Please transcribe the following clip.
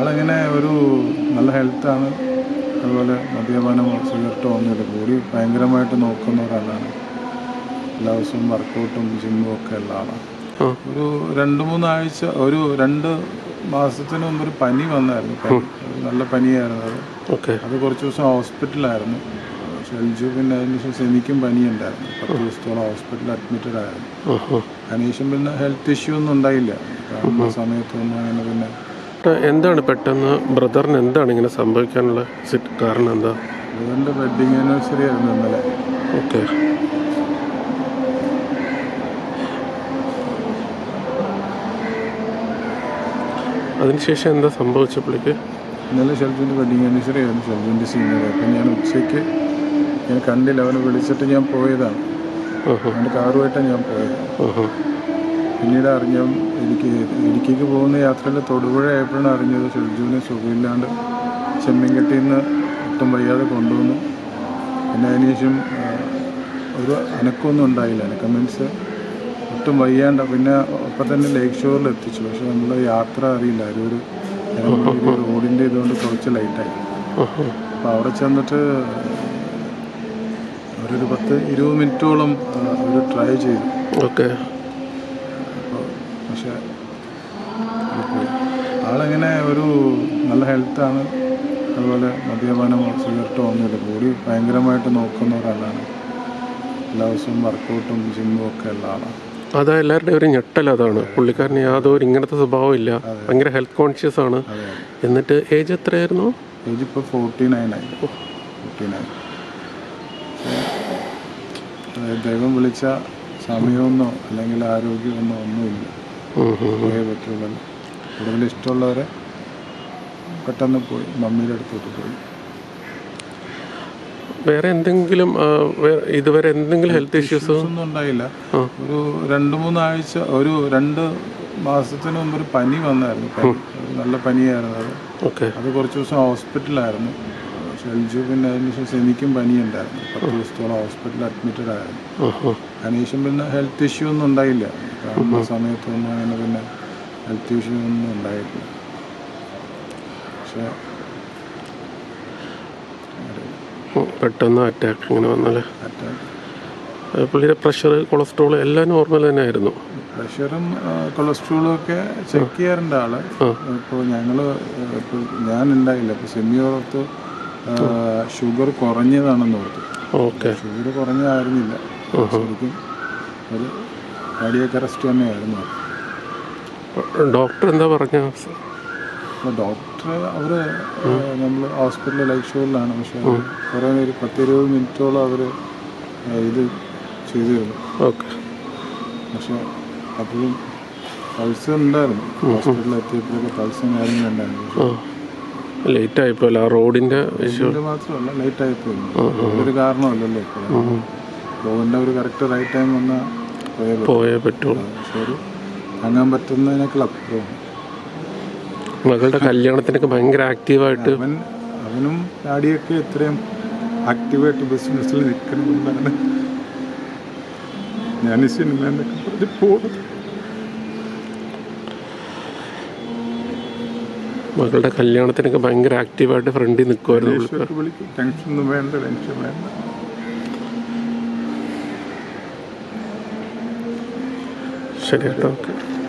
ആളെങ്ങനെ ഒരു നല്ല ഹെൽത്താണ് അതുപോലെ മദ്യപാനമോ സിഗരറ്റോ ഒന്നുമില്ല കൂടി ഭയങ്കരമായിട്ട് നോക്കുന്ന ഒരാളാണ്. എല്ലാ ദിവസവും വർക്കൗട്ടും ജിമ്മും ഒക്കെ ഉള്ള ആളാണ്. ഒരു രണ്ട് മൂന്നാഴ്ച ഒരു രണ്ട് മാസത്തിന് മുമ്പ് ഒരു പനി വന്നായിരുന്നു. നല്ല പനിയായിരുന്നു അത്. അത് കുറച്ച് ദിവസം ഹോസ്പിറ്റലായിരുന്നു ഷെൽജു പിന്നെ അതിന് ശേഷം എനിക്കും പനിയുണ്ടായിരുന്നു. പത്ത് ദിവസത്തോളം ഹോസ്പിറ്റലിൽ അഡ്മിറ്റഡ് ആയിരുന്നു. അതിനുശേഷം പിന്നെ ഹെൽത്ത് ഇഷ്യൂ ഒന്നും ഉണ്ടായില്ല. കാരണം സമയത്തൊന്നും അങ്ങനെ പിന്നെ ഏട്ടാ, എന്താണ് പെട്ടെന്ന് ബ്രദറിന് എന്താണ് ഇങ്ങനെ സംഭവിക്കാനുള്ള കാരണം എന്താ? അതുകൊണ്ട് വെഡിങ് ആനിവേഴ്സറി ആയിരുന്നു ഇന്നലെ. ഓക്കെ. അതിനുശേഷം എന്താ സംഭവിച്ച പുള്ളിക്ക്? ഇന്നലെ ഷെൽജുവിന്റെ വെഡിങ് ആനിവേഴ്സറി ആയിരുന്നു ഷെൽജുവിന്റെ സീനിയർ അപ്പം ഞാൻ ഉച്ചയ്ക്ക് ഞാൻ കണ്ടില്ല. അവനെ വിളിച്ചിട്ട് ഞാൻ പോയതാണ്. എന്റെ അവന്റെ കാറുമായിട്ടാണ് ഞാൻ പോയത്. പിന്നീട് അറിഞ്ഞും എനിക്ക് ഇടുക്കിക്ക് പോകുന്ന യാത്രയിൽ തൊടുപുഴ ആയപ്പോഴാണ് അറിഞ്ഞത് ഷെൽജുവിന് സുഖമില്ലാണ്ട് ചെമ്മീൻകെട്ടിയിൽ നിന്ന് ഒട്ടും വയ്യാതെ കൊണ്ടുവന്നു. പിന്നെ അതിനുശേഷം ഒരു അനക്കമൊന്നും ഉണ്ടായില്ല. അനക്കം മീൻസ് ഒട്ടും വയ്യാണ്ട പിന്നെ അപ്പം തന്നെ ലേക്ക് ഷോറിൽ എത്തിച്ചു. പക്ഷെ നമ്മൾ യാത്ര അറിയില്ല. ഒരു റോഡിന്റെ ഇതുകൊണ്ട് കുറച്ച് ലൈറ്റായി അപ്പോൾ അവിടെ ചെന്നിട്ട് അവരൊരു പത്ത് ഇരുപത് മിനിറ്റോളം അവർ ട്രൈ ചെയ്തു. ഓക്കെ പക്ഷേ ആളെങ്ങനെ ഒരു നല്ല ഹെൽത്താണ്. അതുപോലെ മദ്യപാനമോ സിഗരറ്റോ ഒന്നുമില്ല കൂടി ഭയങ്കരമായിട്ട് നോക്കുന്ന ഒരാളാണ്. എല്ലാ ദിവസവും വർക്കൗട്ടും ജിമ്മും ഒക്കെ ഉള്ള ആളാണ്. അതാ എല്ലാവരുടെയും ഒരു ഞെട്ടൽ അതാണ്. പുള്ളിക്കാരന് യാതൊരു ഇങ്ങനത്തെ സ്വഭാവം ഇല്ല. ഭയങ്കര ഹെൽത്ത് കോൺഷ്യസ് ആണ്. എന്നിട്ട് ഏജ് എത്രയായിരുന്നു? ഏജ് ഇപ്പോൾ ഫോർട്ടി നയൻ ആയി ഫോർട്ടി നയൻ ദൈവം വിളിച്ച സമയമൊന്നോ അല്ലെങ്കിൽ ആരോഗ്യമൊന്നോ ഒന്നുമില്ല. പോയേ പറ്റുള്ളൂ കൂടുതൽ ഇഷ്ടമുള്ളവരെ പെട്ടെന്ന് പോയി മമ്മിയുടെ അടുത്തോട്ട് പോയി. വേറെ എന്തെങ്കിലും ഇതുവരെ എന്തെങ്കിലും ഹെൽത്ത് ഇഷ്യൂസ് ഒന്നും ഉണ്ടായില്ല. ഒരു രണ്ട് മൂന്നാഴ്ച ഒരു രണ്ട് മാസത്തിന് മുമ്പ് ഒരു പനി വന്നായിരുന്നു. നല്ല പനിയായിരുന്നു അത്. ഓക്കെ. അത് കുറച്ച് ദിവസം ഹോസ്പിറ്റലായിരുന്നു. ഷെൽജു പിന്നെ അതിന് ശേഷം എനിക്കും പനിയുണ്ടായിരുന്നു. പത്ത് ദിവസത്തോളം ഹോസ്പിറ്റലിൽ അഡ്മിറ്റഡ് ആയിരുന്നു. അതിനുശേഷം പിന്നെ ഹെൽത്ത് ഇഷ്യൂ ഒന്നും ഉണ്ടായില്ല. കാരണം ആ സമയത്തൊന്നും അങ്ങനെ പിന്നെ ഹെൽത്ത് ഇഷ്യൂ ഒന്നും ഉണ്ടായിട്ടില്ല. പക്ഷേ പെട്ടെന്ന് അറ്റാക്ക് ഇങ്ങനെ വന്നാലേ പുള്ളിയുടെ പ്രഷർ കൊളസ്ട്രോൾ എല്ലാം നോർമൽ തന്നെ ആയിരുന്നു പ്രഷറും കൊളസ്ട്രോളും ഒക്കെ ചെക്ക് ചെയ്യാറുണ്ട് ആൾ. ഇപ്പോൾ ഞങ്ങൾ ഇപ്പോൾ ഞാൻ ഉണ്ടായില്ല ഇപ്പോൾ സെമി ഓർത്ത് ഷുഗർ കുറഞ്ഞതാണെന്ന് ഓർത്തു. ഓക്കെ. ഷുഗർ കുറഞ്ഞതായിരുന്നില്ല. ശരിക്കും ഒരു കാർഡിയക്ക് അറസ്റ്റ് തന്നെയായിരുന്നു. ഡോക്ടർ എന്താ പറഞ്ഞ? ഡോക്ടർ അവർ നമ്മൾ ഹോസ്പിറ്റലിൽ ലൈഫ് ഷോയിലാണ് പക്ഷെ കുറേ ഒരു പത്തിരുപത് മിനിറ്റോളം അവർ ഇത് ചെയ്തു തരും ഓക്കെ. പക്ഷെ അപ്പോഴും പൾസ് ഉണ്ടായിരുന്നു. ഹോസ്പിറ്റലിൽ എത്തിയപ്പോഴൊക്കെ പൾസും കാര്യങ്ങളുണ്ടായിരുന്നു ഉണ്ടായിരുന്നു. ലേറ്റ് ആയിപ്പോ റോഡിന്റെ മാത്രമല്ല ലേറ്റ് ആയിപ്പോയി ഒരു കാരണമല്ലല്ലോ ഇപ്പോൾ ഗോവിന്റെ ഒരു കറക്റ്റ് റൈറ്റ് ടൈം വന്നാൽ പോയേ പറ്റൂ. പോയേ പറ്റുള്ളൂ താങ്ങാൻ പറ്റുന്നതിനേക്കാൾ അപ്പുറം. മകളുടെ കല്യാണത്തിനൊക്കെ ഭയങ്കര ആക്റ്റീവായിട്ട് അവൻ അവനും ഡാഡിയൊക്കെ ഇത്രയും ആക്റ്റീവായിട്ട് ബിസിനസ്സിൽ നിൽക്കണമെന്നാണ് ഞാൻ ഈ സിനിമ എന്നൊക്കെ പറഞ്ഞ് പോകുന്നത്. മകളുടെ കല്യാണത്തിനൊക്കെ ഭയങ്കര ആക്റ്റീവായിട്ട് ഫ്രണ്ടിൽ നിൽക്കുമായിരുന്നു ടെൻഷൻ ഒന്നും വേണ്ട ടെൻഷൻ വേണ്ട. शरीर पर